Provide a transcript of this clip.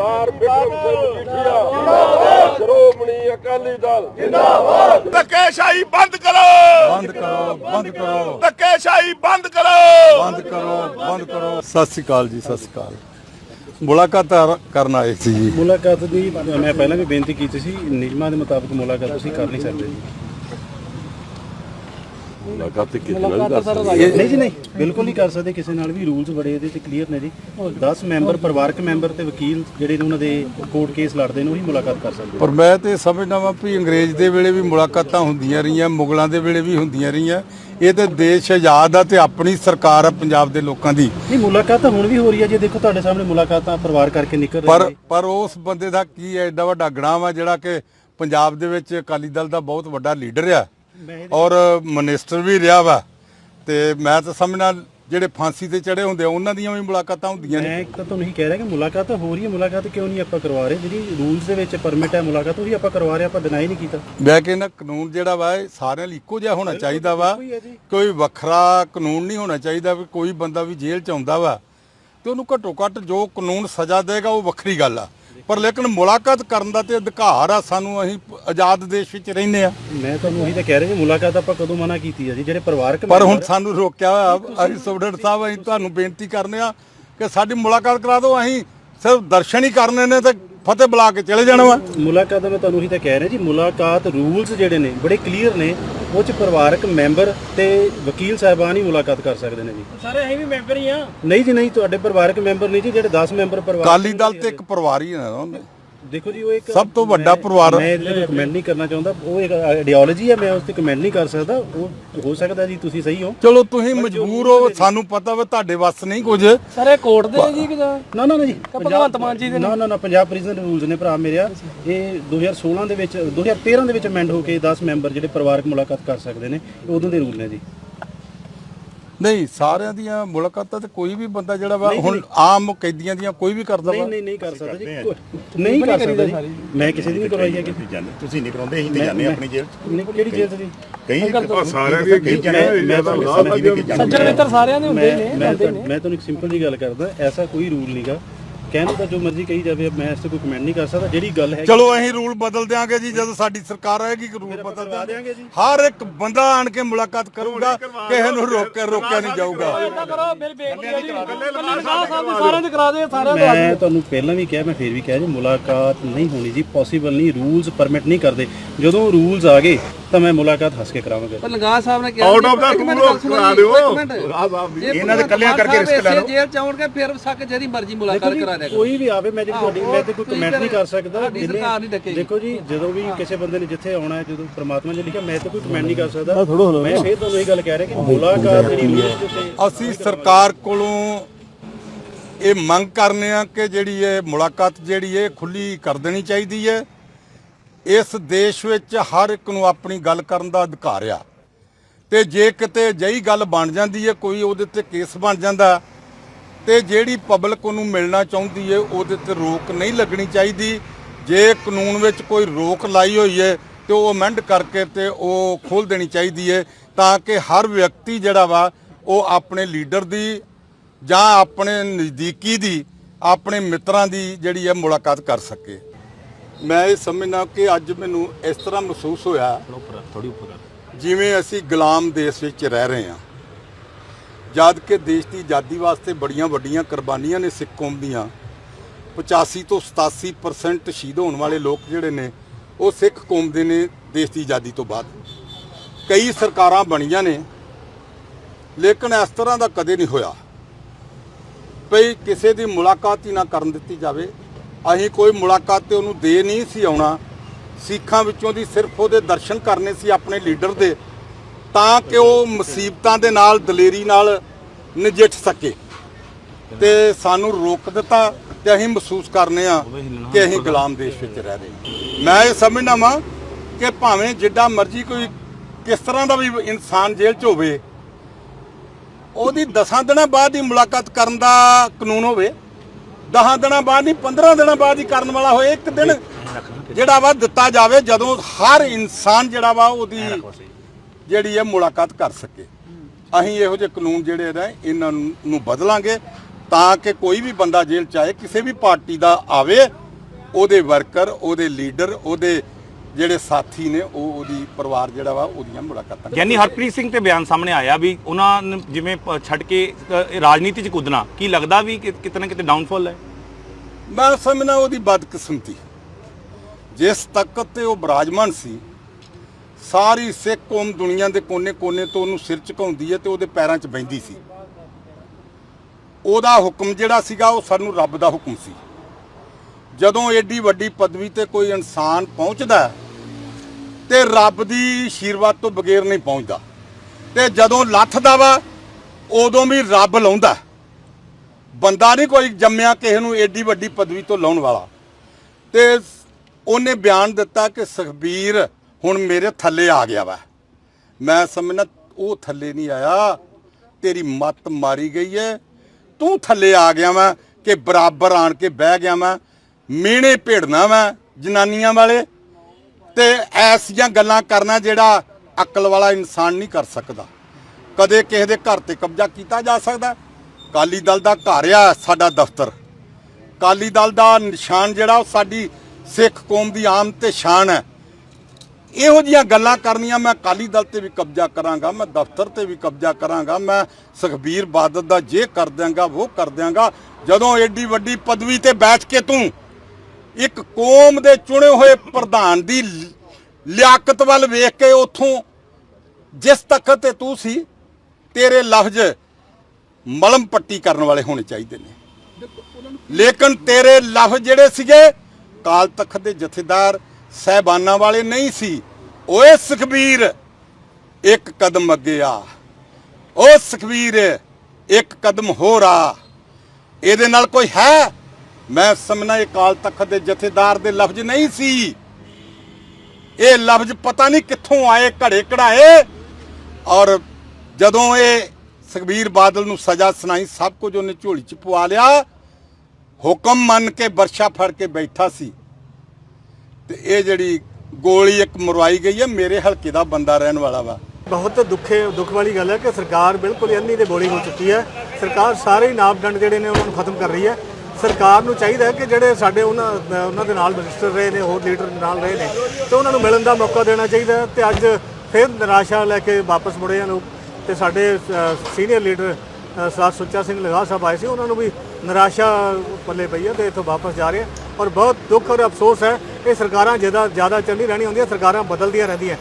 ਸਰਦਾਰ ਬਿਕਰਮ ਸਿੰਘ ਮਜੀਠੀਆ ਜਿੰਦਾਬਾਦ! ਸ਼੍ਰੋਮਣੀ ਅਕਾਲੀ ਦਲ। ਧੱਕੇਸ਼ਾਹੀ ਬੰਦ ਕਰੋ। ਬੰਦ ਕਰੋ ਬੰਦ ਕਰੋ। ਧੱਕੇਸ਼ਾਹੀ ਬੰਦ ਕਰੋ। ਬੰਦ ਕਰੋ ਬੰਦ ਕਰੋ। ਸਤਿ ਸ਼੍ਰੀ ਅਕਾਲ ਜੀ ਸਤਿ ਸ਼੍ਰੀ ਅਕਾਲ। ਮੁਲਾਕਾਤ ਕਰ- ਕਰਨ ਆਏ ਸੀ ਜੀ। ਮੁਲਾਕਾਤ ਦੀ ਮੈਂ ਪਹਿਲਾਂ ਵੀ ਬੇਨਤੀ ਕੀਤੀ ਸੀ ਨਿਯਮਾਂ ਦੇ ਮੁਤਾਬਕ ਮੁਲਾਕਾਤ ਤੁਸੀਂ ਕਰ ਨਹੀਂ ਸਕਦੇ। ਜੀ ਮੁਲਾਕਾਤ ਕੀਤੀ ਨਾ ਨਹੀਂ ਜੀ ਨਹੀਂ। ਬਿਲਕੁਲ ਨਹੀਂ ਕਰ ਸਕਦੇ। ਕਿਸੇ ਨਾਲ ਵੀ ਰੂਲਸ ਬੜੇ ਇਹਦੇ ਤੇ ਕਲੀਅਰ ਨੇ ਜੀ। 10 ਮੈਂਬਰ ਪਰਿਵਾਰਕ ਮੈਂਬਰ ਤੇ ਵਕੀਲ ਜਿਹੜੇ ਨੇ ਉਹਨਾਂ ਦੇ ਕੋਰਟ ਕੇਸ ਲੜਦੇ ਨੇ ਉਹੀ ਮੁਲਾਕਾਤ ਕਰ ਸਕਦੇ ਪਰ ਮੈਂ ਤੇ ਸਮਝਦਾ ਵਾਂ ਵੀ ਅੰਗਰੇਜ਼ ਦੇ ਵੇਲੇ ਵੀ ਮੁਲਾਕਾਤਾਂ ਹੁੰਦੀਆਂ ਰਹੀਆਂ ਮੁਗਲਾਂ ਦੇ ਵੇਲੇ ਵੀ ਹੁੰਦੀਆਂ ਰਹੀਆਂ। ਇਹ ਤੇ ਦੇਸ਼ ਆਜ਼ਾਦ ਆ ਤੇ ਆਪਣੀ ਸਰਕਾਰ ਆ ਪੰਜਾਬ ਦੇ ਲੋਕਾਂ ਦੀ। ਨਹੀਂ ਮੁਲਾਕਾਤ ਤਾਂ ਹੁਣ ਵੀ ਹੋ ਰਹੀ ਹੈ ਜੀ। ਦੇਖੋ ਤੁਹਾਡੇ ਸਾਹਮਣੇ ਮੁਲਾਕਾਤਾਂ ਪਰਿਵਾਰ ਕਰਕੇ ਨਿਕਲ ਰਹੀ ਪਰ ਪਰ ਉਸ ਬੰਦੇ ਦਾ ਕੀ ਹੈ? ਐਡਾ ਵੱਡਾ ਗਣਾ ਵਾ ਜਿਹੜਾ ਕਿ ਪੰਜਾਬ ਦੇ ਵਿੱਚ ਅਕਾਲੀ ਦਲ ਦਾ ਬਹੁਤ ਵੱਡਾ ਲੀਡਰ ਆ। ਔਰ ਮਿਨਿਸਟਰ ਵੀ ਰਿਹਾ ਵਾ ਤੇ ਮੈਂ ਤਾਂ ਸਮਝਣਾ ਜਿਹੜੇ ਫਾਂਸੀ ਤੇ ਚੜੇ ਹੁੰਦੇ ਆ ਉਹਨਾਂ ਦੀਆਂ ਵੀ ਮੁਲਾਕਾਤਾਂ ਹੁੰਦੀਆਂ ਨੇ। ਮੈਂ ਤਾਂ ਤੁਹਾਨੂੰ ਇਹੀ ਕਹਿ ਰਿਹਾ ਕਿ ਮੁਲਾਕਾਤ ਤਾਂ ਹੋ ਰਹੀ ਹੈ ਮੁਲਾਕਾਤ ਕਿਉਂ ਨਹੀਂ ਆਪਾਂ ਕਰਵਾ ਰਹੇ? ਜਿਹੜੀ ਰੂਲਸ ਦੇ ਵਿੱਚ ਪਰਮਿਟ ਹੈ ਮੁਲਾਕਾਤ ਉਹੀ ਆਪਾਂ ਕਰਵਾ ਰਹੇ ਆਪਾਂ ਡਿਨਾਈ ਨਹੀਂ ਕੀਤਾ। ਮੈਂ ਕਹਿੰਦਾ ਕਾਨੂੰਨ ਜਿਹੜਾ ਵਾ ਇਹ ਸਾਰਿਆਂ ਲਈ ਇੱਕੋ ਜਿਹਾ ਹੋਣਾ ਚਾਹੀਦਾ ਵਾ। ਹੀ ਹੈ। ਕੋਈ ਵੱਖਰਾ ਕਾਨੂੰਨ ਨਹੀਂ ਹੋਣਾ ਚਾਹੀਦਾ ਵੀ ਕੋਈ ਬੰਦਾ ਵੀ ਜੇਲ੍ਹ ਚ ਆਉਂਦਾ ਵਾ। ਤੇ ਉਹਨੂੰ ਘੱਟੋ ਘੱਟ ਜੋ ਕਾਨੂੰਨ ਸਜ਼ਾ ਦੇਗਾ ਉਹ ਵੱਖਰੀ ਗੱਲ ਆ। ਪਰ ਲੇਕਿਨ ਮੁਲਾਕਾਤ ਕਰਨ ਦਾ ਤੇ ਅਧਿਕਾਰ ਆ ਸਾਨੂੰ ਅਸੀਂ ਆਜ਼ਾਦ ਦੇਸ਼ ਵਿੱਚ ਰਹਿੰਦੇ ਆ। ਮੈਂ ਤੁਹਾਨੂੰ ਉਹੀ ਤਾਂ ਕਹਿ ਰਿਹਾ ਜੀ ਮੁਲਾਕਾਤ ਆਪਾਂ ਕਦੋਂ ਮਨਾ ਕੀਤੀ ਹੈ ਜੀ? ਜਿਹੜੇ ਪਰਿਵਾਰਕ ਪਰ ਹੁਣ ਸਾਨੂੰ ਰੋਕਿਆ ਹੋਇਆ ਅਸੀਂ ਸੁਬਡਰ ਸਾਹਿਬ ਅਸੀਂ ਤੁਹਾਨੂੰ ਬੇਨਤੀ ਕਰਨੇ ਆ ਕਿ ਸਾਡੀ ਮੁਲਾਕਾਤ ਕਰਾ ਦਿਓ ਅਸੀਂ ਸਿਰਫ ਦਰਸ਼ਨ ਹੀ ਕਰਨੇ ਨੇ ਤੇ ਫਤਿਹ ਬੁਲਾ ਕੇ ਚਲੇ ਜਾਣਾ ਵਾ। ਮੁਲਾਕਾਤ ਦਾ ਮੈਂ ਤੁਹਾਨੂੰ ਉਹੀ ਤਾਂ ਕਹਿ ਰਿਹਾ ਜੀ ਮੁਲਾਕਾਤ ਰੂਲਸ ਜਿਹੜੇ ਨੇ ਬੜੇ ਕਲੀਅਰ ਨੇ ਉਹ ਚ ਪਰਿਵਾਰਕ ਮੈਂਬਰ ਤੇ ਵਕੀਲ ਸਾਹਿਬਾਨ ਹੀ ਮੁਲਾਕਾਤ ਕਰ ਸਕਦੇ ਨੇ ਜੀ। ਸਾਰੇ ਅਸੀਂ ਵੀ ਮੈਂਬਰ ਹੀ ਆ। ਨਹੀਂ ਜੀ ਨਹੀਂ ਤੁਹਾਡੇ ਪਰਿਵਾਰਕ ਮੈਂਬਰ ਨਹੀਂ ਜੀ ਜਿਹੜੇ 10 ਮੈਂਬਰ ਪਰਿਵਾਰ ਅਕਾਲੀ ਦਲ ਤੇ ਇੱਕ ਪਰਿਵਾਰ ਹੀ ਹੈ ਨਾ ਉਹਨੇ। ਦੇਖੋ ਜੀ ਉਹ ਇੱਕ ਸਭ ਤੋਂ ਵੱਡਾ ਪਰਿਵਾਰ। ਮੈਂ ਇਹਦੇ ਤੇ ਕਮੈਂਟ ਨਹੀਂ ਕਰਨਾ ਚਾਹੁੰਦਾ। ਉਹ ਇੱਕ ਆਈਡੀਓਲੋਜੀ ਹੈ ਮੈਂ ਉਸ ਤੇ ਕਮੈਂਟ ਨਹੀਂ ਕਰ ਸਕਦਾ। ਉਹ ਹੋ ਸਕਦਾ ਜੀ ਤੁਸੀਂ ਸਹੀ ਹੋ। ਚਲੋ ਤੁਸੀਂ ਮਜਬੂਰ ਹੋ ਸਾਨੂੰ ਪਤਾ ਵਾ ਤੁਹਾਡੇ ਵੱਸ ਨਹੀਂ ਕੁਝ। ਸਾਰੇ ਕੋਰਟ ਦੇ ਜੀ ਕਿ ਜਾਂ ਨਾ ਨਾ ਨਾ ਜੀ ਭਗਵੰਤ ਮਾਨ ਜੀ ਦੇ ਨਾ? ਨਾ ਨਾ ਪੰਜਾਬ ਪ੍ਰਿਜ਼ਨ ਰੂਲਸ ਨੇ ਭਰਾ ਮੇਰਿਆ ਇਹ 2016 ਦੇ ਵਿੱਚ 2013 ਦੇ ਵਿੱਚ ਅਮੈਂਡ ਹੋ ਕੇ 10 ਮੈਂਬਰ ਜਿਹੜੇ ਪਰਿਵਾਰਕ ਮੁਲਾਕਾਤ ਕਰ ਸਕਦੇ ਨੇ ਉਦੋਂ ਦੇ ਰੂਲ ਨੇ ਜੀ। ਨਹੀਂ ਸਾਰਿਆਂ ਦੀਆਂ ਮੁਲਾਕਾਤਾਂ ਤੇ ਕੋਈ ਵੀ ਬੰਦਾ ਜਿਹੜਾ ਵਾ ਹੁਣ ਆਮ ਕੈਦੀਆਂ ਦੀਆਂ ਕੋਈ ਵੀ ਕਰਦਾ ਨਹੀਂ ਵਾ। ਨਹੀਂ ਨਹੀਂ ਕਰ ਸਕਦਾ ਜੀ। ਕੋਈ- ਨਹੀਂ ਕਰ ਸਕਦਾ ਜੀ। ਮੈਂ ਕਿਸੇ ਦੀ ਨਹੀਂ ਕਰਵਾਈ ਹੈਗੀ। ਜਾਂਦੇ। ਤੁਸੀਂ ਨਹੀਂ ਕਰਾਉਂਦੇ ਅਸੀਂ ਤੇ ਜਾਂਦੇ ਆਪਣੀ ਜੇਲ੍ਹ 'ਚ। ਕਿਹੜੀ ਜੇਲ੍ਹ ਜੀ? ਕਈ ਸਾਰਿਆਂ ਦੀਆਂ ਕਈ ਜਾਂਦੇ ਮੈਂ ਤਾਂ ਸੱਜਣ ਮਿੱਤਰ ਸਾਰਿਆਂ ਦੇ ਹੁੰਦੇ ਨੇ ਮੈਂ ਤੁਹਾਨੂੰ ਇੱਕ ਸਿੰਪਲ ਜੀ ਗੱਲ ਕਰਦਾ ਐਸਾ ਕੋਈ ਰੂਲ ਨਹੀਂਗਾ ਕਹਿਣ ਤਾਂ ਜੋ ਮਰਜ਼ੀ ਕਹੀ ਜਾਵੇ ਮੈਂ ਇਸ ਤੇ ਕੋਈ ਕਮੈਂਟ ਨਹੀਂ ਕਰ ਸਕਦਾ ਜਿਹੜੀ ਗੱਲ ਹੈ ਚਲੋ ਅਸੀਂ ਰੂਲ ਬਦਲ ਦਿਆਂਗੇ ਜੀ ਜਦੋਂ ਸਾਡੀ ਸਰਕਾਰ ਆਏਗੀ ਕਿ ਰੂਲ ਬਦਲ ਦਿਆਂਗੇ। ਦਿਆਂਗੇ ਜੀ। ਹਰ ਇੱਕ ਬੰਦਾ ਆਣ ਕੇ ਮੁਲਾਕਾਤ ਕਰੂਗਾ ਕਿਸੇ ਨੂੰ ਰੋਕ ਕੇ ਰੋਕਿਆ ਨਹੀਂ ਜਾਊਗਾ। ਦੀ ਦੇ ਦੇ ਦੇ ਮੈਂ ਤੁਹਾਨੂੰ ਪਹਿਲਾਂ ਵੀ ਕਿਹਾ ਮੈਂ ਫੇਰ ਵੀ ਕਿਹਾ ਜੀ ਮੁਲਾਕਾਤ ਨਹੀਂ ਹੋਣੀ ਜੀ ਪੋਸੀਬਲ ਨਹੀਂ ਰੂਲਸ ਪਰਮਿਟ ਨਹੀਂ ਕਰਦੇ। ਜਦੋਂ ਰੂਲਸ ਆ ਗਏ ਤਾਂ ਮੈਂ ਮੁਲਾਕਾਤ ਹੱਸ ਕੇ ਕਰਾਵਾਂਗਾ ਪਰ ਲੰਗਾ ਸਾਹਿਬ ਨੇ ਕਿਹਾ ਇੱਕ ਮਿੰਟ rule ਗੱਲ ਸੁਣੋ ਕਰਾ ਦਿਓ। ਮਿੰਟ। ਜੇ ਇਹਨਾਂ ਦੇ ਕੱਲਿਆਂ ਕਰਕੇ ਸਾਹਿਬ risk ਲੈ ਲਓ। ਜੇਲ੍ਹ ਚ ਆਉਣਗੇ ਫਿਰ ਸੱਕ ਜਿਹੜੀ ਮਰਜ਼ੀ ਮੁਲਾਕਾਤ ਕਰਾ ਕਰੋ ਕੋਈ ਵੀ ਆਵੇ ਮੈਂ ਜਿਹੜੀ ਤੁਹਾਡੀ ਮੈਂ ਤੇ ਕੋਈ ਕਮੈਂਟ ਨਹੀਂ ਕਰ ਸਕਦਾ। ਦੇਖੋ ਜੀ ਜਦੋਂ ਵੀ ਕਿਸੇ ਬੰਦੇ ਨੇ ਜਿੱਥੇ ਆਉਣਾ ਹੈ ਜਦੋਂ ਪ੍ਰਮਾਤਮਾ ਨੇ ਲਿਖਿਆ ਮੈਂ ਤੇ ਕੋਈ ਕਮੈਂਟ ਨਹੀਂ ਕਰ ਸਕਦਾ ਮੈਂ ਫੇਰ ਤੁਹਾਨੂੰ ਇਹ ਗੱਲ ਕਹਿ ਰਿਹਾ ਕਿ ਮੁਲਾਕਾਤ ਜਿਹੜੀ ਦੇ ਅਸੀਂ ਸਰਕਾਰ ਕੋਲੋਂ ਇਹ ਮੰਗ ਕਰਨੇ ਆ ਕਿ ਜਿਹੜੀ ਇਹ ਮੁਲਾਕਾਤ ਜਿਹੜੀ ਹੈ ਖੁੱਲੀ ਕਰ ਦੇਣੀ ਚਾਹੀਦੀ ਹੈ ਇਸ ਦੇਸ਼ ਵਿੱਚ ਹਰ ਇੱਕ ਨੂੰ ਆਪਣੀ ਗੱਲ ਕਰਨ ਦਾ ਅਧਿਕਾਰ ਆ। ਤੇ ਜੇ ਕਿਤੇ ਜਈ ਗੱਲ ਬਣ ਜਾਂਦੀ ਹੈ, ਕੋਈ ਉਹਦੇ ਤੇ ਕੇਸ ਬਣ ਜਾਂਦਾ, ਤੇ ਜਿਹੜੀ ਪਬਲਿਕ ਉਹਨੂੰ ਮਿਲਣਾ ਚਾਹੁੰਦੀ ਹੈ, ਉਹਦੇ ਤੇ ਰੋਕ ਨਹੀਂ ਲੱਗਣੀ ਚਾਹੀਦੀ। ਜੇ ਕਾਨੂੰਨ ਵਿੱਚ ਕੋਈ ਰੋਕ ਲਾਈ ਹੋਈ ਹੈ, ਤੇ ਉਹ ਅਮੈਂਡ ਕਰਕੇ ਤੇ ਉਹ ਖੋਲ ਦੇਣੀ ਚਾਹੀਦੀ ਹੈ, ਤਾਂ ਕਿ ਹਰ ਵਿਅਕਤੀ ਜਿਹੜਾ ਵਾ, ਉਹ ਆਪਣੇ ਲੀਡਰ ਦੀ ਜਾਂ ਆਪਣੇ ਨਜ਼ਦੀਕੀ ਦੀ, ਆਪਣੇ ਮਿੱਤਰਾਂ ਦੀ ਜਿਹੜੀ ਹੈ ਮੁਲਾਕਾਤ ਕਰ ਸਕੇ। ਮੈਂ ਇਹ ਸਮਝਣਾ ਕਿ ਅੱਜ ਮੈਨੂੰ ਇਸ ਤਰ੍ਹਾਂ ਮਹਿਸੂਸ ਹੋਇਆ ਜਿਵੇਂ ਅਸੀਂ ਗੁਲਾਮ ਦੇਸ਼ ਵਿੱਚ ਰਹਿ ਰਹੇ ਹਾਂ। ਜਦ ਕਿ ਦੇਸ਼ ਦੀ ਆਜ਼ਾਦੀ ਵਾਸਤੇ ਬੜੀਆਂ ਵੱਡੀਆਂ ਕੁਰਬਾਨੀਆਂ ਨੇ ਸਿੱਖ ਕੌਮ ਦੀਆਂ। 85 ਤੋਂ 87% ਸ਼ਹੀਦ ਹੋਣ ਵਾਲੇ ਲੋਕ ਜਿਹੜੇ ਨੇ ਉਹ ਸਿੱਖ ਕੌਮ ਦੇ ਨੇ ਦੇਸ਼ ਦੀ ਆਜ਼ਾਦੀ ਤੋਂ ਬਾਅਦ। ਕਈ ਸਰਕਾਰਾਂ ਬਣੀਆਂ ਨੇ ਲੇਕਿਨ ਇਸ ਤਰ੍ਹਾਂ ਦਾ ਕਦੇ ਨਹੀਂ ਹੋਇਆ। ਭਈ ਕਿਸੇ ਦੀ ਮੁਲਾਕਾਤ ਹੀ ਨਾ ਕਰਨ ਦਿੱਤੀ ਜਾਵੇ। ਅਸੀਂ ਕੋਈ ਮੁਲਾਕਾਤ ਤੇ ਉਹਨੂੰ ਦੇ ਨਹੀਂ ਸੀ ਆਉਣਾ। ਸਿੱਖਾਂ ਵਿੱਚੋਂ ਦੀ ਸਿਰਫ ਉਹਦੇ ਦਰਸ਼ਨ ਕਰਨੇ ਸੀ ਆਪਣੇ ਲੀਡਰ ਦੇ, ਤਾਂ ਕਿ ਉਹ ਮੁਸੀਬਤਾਂ ਦੇ ਨਾਲ, ਦਲੇਰੀ ਨਾਲ ਨਜਿੱਠ ਸਕੇ। ਤੇ ਸਾਨੂੰ ਰੋਕ ਦਿੱਤਾ ਤੇ ਅਸੀਂ ਮਹਿਸੂਸ ਕਰਨੇ ਆ ਕਿ ਅਸੀਂ ਗੁਲਾਮ ਦੇਸ਼ ਵਿੱਚ ਰਹਿ ਰਹੇ ਮੈਂ ਇਹ ਸਮਝਦਾ ਵਾਂ ਕਿ ਭਾਵੇਂ ਜਿੱਡਾ ਮਰਜ਼ੀ ਕੋਈ ਕਿਸ ਤਰ੍ਹਾਂ ਦਾ ਵੀ ਇਨਸਾਨ ਜੇਲ੍ਹ 'ਚ ਹੋਵੇ, ਉਹਦੀ 10 ਦਿਨਾਂ ਬਾਅਦ ਹੀ ਮੁਲਾਕਾਤ ਕਰਨ ਦਾ ਕਾਨੂੰਨ ਹੋਵੇ 10 ਦਿਨਾਂ ਬਾਅਦ ਨਹੀਂ 15 ਦਿਨਾਂ ਬਾਅਦ ਹੀ ਕਰਨ ਵਾਲਾ ਹੋਏ। ਇੱਕ ਦਿਨ ਜਿਹੜਾ ਵਾ ਦਿੱਤਾ ਜਾਵੇ ਜਦੋਂ ਹਰ ਇਨਸਾਨ ਜਿਹੜਾ ਵਾ ਉਹਦੀ ਜਿਹੜੀ ਹੈ ਮੁਲਾਕਾਤ ਕਰ ਸਕੇ। ਅਸੀਂ ਇਹੋ ਜਿਹੇ ਕਾਨੂੰਨ ਜਿਹੜੇ ਨੇ ਇਹਨਾਂ ਨੂੰ ਨੂੰ ਬਦਲਾਂਗੇ ਤਾਂ ਕਿ ਕੋਈ ਵੀ ਬੰਦਾ ਜੇਲ੍ਹ ਚ ਆਏ ਕਿਸੇ ਵੀ ਪਾਰਟੀ ਦਾ ਆਵੇ ਉਹਦੇ ਵਰਕਰ ਉਹਦੇ ਲੀਡਰ ਉਹਦੇ ਜਿਹੜੇ ਸਾਥੀ ਨੇ ਉਹ ਉਹਦੀ ਪਰਿਵਾਰ ਜਿਹੜਾ ਵਾ ਉਹਦੀਆਂ ਮੁਲਾਕਾਤਾਂ ਗਿਆਨੀ ਹਰਪ੍ਰੀਤ ਸਿੰਘ ਤੇ ਬਿਆਨ ਸਾਹਮਣੇ ਆਇਆ ਵੀ ਉਹਨਾਂ ਨੇ ਜਿਵੇਂ ਪ- ਛੱਡ ਕੇ ਅ, ਰਾਜਨੀਤੀ 'ਚ ਕੁੱਦਣਾ ਕੀ ਲੱਗਦਾ ਵੀ ਕਿ ਕਿਤੇ ਨਾ ਕਿਤੇ ਡਾਊਨਫਾਲ ਹੈ? ਮੈਂ ਸਮਝਣਾ ਉਹਦੀ ਬਦਕਿਸਮਤੀ। ਜਿਸ ਤੱਕ ਤੇ ਉਹ ਬਰਾਜਮਾਨ ਸੀ ਸਾਰੀ ਸਿੱਖ ਕੌਮ ਦੁਨੀਆ ਦੇ ਕੋਨੇ-ਕੋਨੇ ਤੋਂ ਉਹਨੂੰ ਸਿਰ ਝੁਕਾਉਂਦੀ ਹੈ ਤੇ ਉਹਦੇ ਪੈਰਾਂ 'ਚ ਬੈੰਦੀ ਸੀ। ਉਹਦਾ ਹੁਕਮ ਜਿਹੜਾ ਸੀਗਾ ਉਹ ਸਾਨੂੰ ਰੱਬ ਦਾ ਹੁਕਮ ਸੀ। ਜਦੋਂ ਏਡੀ ਵੱਡੀ ਪਦਵੀ ਤੇ ਕੋਈ ਇਨਸਾਨ ਪਹੁੰਚਦਾ ਹੈ, ਤੇ ਰੱਬ ਦੀ ਆਸ਼ੀਰਵਾਦ ਤੋਂ ਬਗੈਰ ਨਹੀਂ ਪਹੁੰਚਦਾ। ਤੇ ਜਦੋਂ ਲੱਥਦਾ ਵਾ, ਉਦੋਂ ਵੀ ਰੱਬ ਲਾਉਂਦਾ। ਬੰਦਾ ਨਹੀਂ ਕੋਈ ਜੰਮਿਆ ਕਿਸੇ ਨੂੰ ਏਡੀ ਵੱਡੀ ਪਦਵੀ ਤੋਂ ਲਾਉਣ ਵਾਲਾ। ਤੇ ਉਹਨੇ ਬਿਆਨ ਦਿੱਤਾ ਕਿ ਸੁਖਬੀਰ ਹੁਣ ਮੇਰੇ ਥੱਲੇ ਆ ਗਿਆ ਵਾ। ਮੈਂ ਸਮਝਣਾ, ਉਹ ਥੱਲੇ ਨਹੀਂ ਆਇਆ। ਤੇਰੀ ਮੱਤ ਮਾਰੀ ਗਈ ਹੈ ਤੂੰ ਥੱਲੇ ਆ ਗਿਆ ਵਾ ਕਿ ਬਰਾਬਰ ਆਣ ਕੇ ਬਹਿ ਗਿਆ ਵਾ। ਮੀਣੇ ਭੇੜਨਾ ਵਾ ਜਨਾਨੀਆਂ ਵਾਲੇ। ਤੇ ਐਸੀਆਂ ਗੱਲਾਂ ਕਰਨਾ ਜਿਹੜਾ ਅਕਲ ਵਾਲਾ ਇਨਸਾਨ ਨਹੀਂ ਕਰ ਸਕਦਾ। ਕਦੇ ਕਿਸੇ ਦੇ ਘਰ ਤੇ ਕਬਜ਼ਾ ਕੀਤਾ ਜਾ ਸਕਦਾ ਕਾਲੀ ਦਲ ਦਾ ਘਰ ਆ ਸਾਡਾ ਦਫ਼ਤਰ। ਕਾਲੀ ਦਲ ਦਾ ਨਿਸ਼ਾਨ ਜਿਹੜਾ ਉਹ ਸਾਡੀ ਸਿੱਖ ਕੌਮ ਦੀ ਆਮ ਤੇ ਸ਼ਾਨ ਹੈ। ਇਹੋ ਜੀਆਂ ਗੱਲਾਂ ਕਰਨੀਆਂ ਮੈਂ ਕਾਲੀ ਦਲ ਤੇ ਵੀ ਕਬਜ਼ਾ ਕਰਾਂਗਾ, ਮੈਂ ਦਫ਼ਤਰ ਤੇ ਵੀ ਕਬਜ਼ਾ ਕਰਾਂਗਾ, ਮੈਂ ਸੁਖਬੀਰ ਬਾਦਲ ਦਾ ਜੇ ਕਰ ਦਿਆਂਗਾ ਉਹ ਕਰ ਦਿਆਂਗਾ। ਜਦੋਂ ਐਡੀ ਵੱਡੀ ਪਦਵੀ ਤੇ ਬੈਠ ਕੇ ਤੂੰ ਇੱਕ ਕੌਮ ਦੇ ਚੁਣੇ ਹੋਏ ਪ੍ਰਧਾਨ ਦੀ ਲਿਆਕਤ ਵੱਲ ਵੇਖ ਕੇ ਉਥੋਂ ਜਿਸ ਤਖਤ ਤੇ ਤੂੰ ਸੀ, ਤੇਰੇ ਲਫ਼ਜ਼ ਮਲਮ ਪੱਟੀ ਕਰਨ ਵਾਲੇ ਹੋਣੇ ਚਾਹੀਦੇ ਨੇ। ਲੇਕਿਨ ਤੇਰੇ ਲਫ਼ਜ਼ ਜਿਹੜੇ ਸੀਗੇ, ਕਾਲ ਤਖਤ ਦੇ ਜਥੇਦਾਰ ਸਹਿਬਾਨਾਂ ਵਾਲੇ ਨਹੀਂ ਸੀ। ਓਏ ਸੁਖਬੀਰ, ਇੱਕ ਕਦਮ ਅੱਗੇ ਆ। ਓ ਸੁਖਬੀਰ, ਇੱਕ ਕਦਮ ਹੋਰ ਆ। ਇਹਦੇ ਨਾਲ ਕੋਈ ਹੈ? ਮੈਂ ਸਮਝਣਾ ਇਹ ਕਾਲ ਤਖਤ ਦੇ ਜਥੇਦਾਰ ਦੇ ਲਫ਼ਜ਼ ਨਹੀਂ ਸੀ। ਇਹ ਲਫ਼ਜ਼ ਪਤਾ ਨਹੀਂ ਕਿੱਥੋਂ ਆਏ, ਘੜੇ ਕਢਾਏ ਔਰ ਜਦੋਂ ਇਹ ਸੁਖਬੀਰ ਬਾਦਲ ਨੂੰ ਸਜ਼ਾ ਸੁਣਾਈ, ਸਭ ਕੁਝ ਉਹਨੇ ਝੋਲੀ ਚ ਪਵਾ ਲਿਆ। ਹੁਕਮ ਮੰਨ ਕੇ ਵਰਸ਼ਾ ਫੜ ਕੇ ਬੈਠਾ ਸੀ। ਤੇ ਇਹ ਜਿਹੜੀ ਗੋਲੀ ਇੱਕ ਮਰਵਾਈ ਗਈ ਹੈ, ਮੇਰੇ ਹਲਕੇ ਦਾ ਬੰਦਾ ਰਹਿਣ ਵਾਲਾ ਵਾ। ਬਹੁਤ ਦੁੱਖੇ, ਦੁੱਖ ਵਾਲੀ ਗੱਲ ਹੈ ਕਿ ਸਰਕਾਰ ਬਿਲਕੁਲ ਹੀ ਅੰਨੀ ਤੇ ਬੋਲੀ ਹੋ ਚੁੱਕੀ ਹੈ। ਸਰਕਾਰ ਸਾਰੇ ਹੀ ਨਾਪਦੰਡ ਜਿਹੜੇ ਨੇ ਉਹਨਾਂ ਨੂੰ ਖਤਮ ਕਰ ਰਹੀ ਹੈ। ਸਰਕਾਰ ਨੂੰ ਚਾਹੀਦਾ ਹੈ ਕਿ ਜਿਹੜੇ ਸਾਡੇ ਉਹਨਾਂ ਉਹਨਾਂ ਦੇ ਨਾਲ ਮਿਨਿਸਟਰ ਰਹੇ ਨੇ, ਹੋਰ ਲੀਡਰ ਨਾਲ ਰਹੇ ਨੇ, ਤੇ ਉਹਨਾਂ ਨੂੰ ਮਿਲਣ ਦਾ ਮੌਕਾ ਦੇਣਾ ਚਾਹੀਦਾ ਹੈ ਤੇ ਅੱਜ ਫਿਰ ਨਿਰਾਸ਼ਾ ਲੈ ਕੇ ਵਾਪਸ ਮੁੜੇ ਆ ਲੋਕ ਤੇ ਸਾਡੇ ਸੀਨੀਅਰ ਲੀਡਰ ਸਰਦਾਰ ਸੁੱਚਾ ਸਿੰਘ ਲਗਾ ਸਾਹਿਬ ਆਏ ਸੀ, ਉਹਨਾਂ ਨੂੰ ਵੀ ਨਿਰਾਸ਼ਾ ਪੱਲੇ ਪਈ ਹੈ ਤੇ ਇੱਥੋਂ ਵਾਪਸ ਜਾ ਰਹੇ ਆ ਔਰ ਬਹੁਤ ਦੁੱਖ ਔਰ ਅਫਸੋਸ ਹੈ, ਇਹ ਸਰਕਾਰਾਂ ਜਿਹਦਾ ਜ਼ਿਆਦਾ ਚੱਲੀ ਰਹਿਣੀ ਹੁੰਦੀਆਂ ਸਰਕਾਰਾਂ ਬਦਲਦੀਆਂ ਰਹਿੰਦੀਆਂ।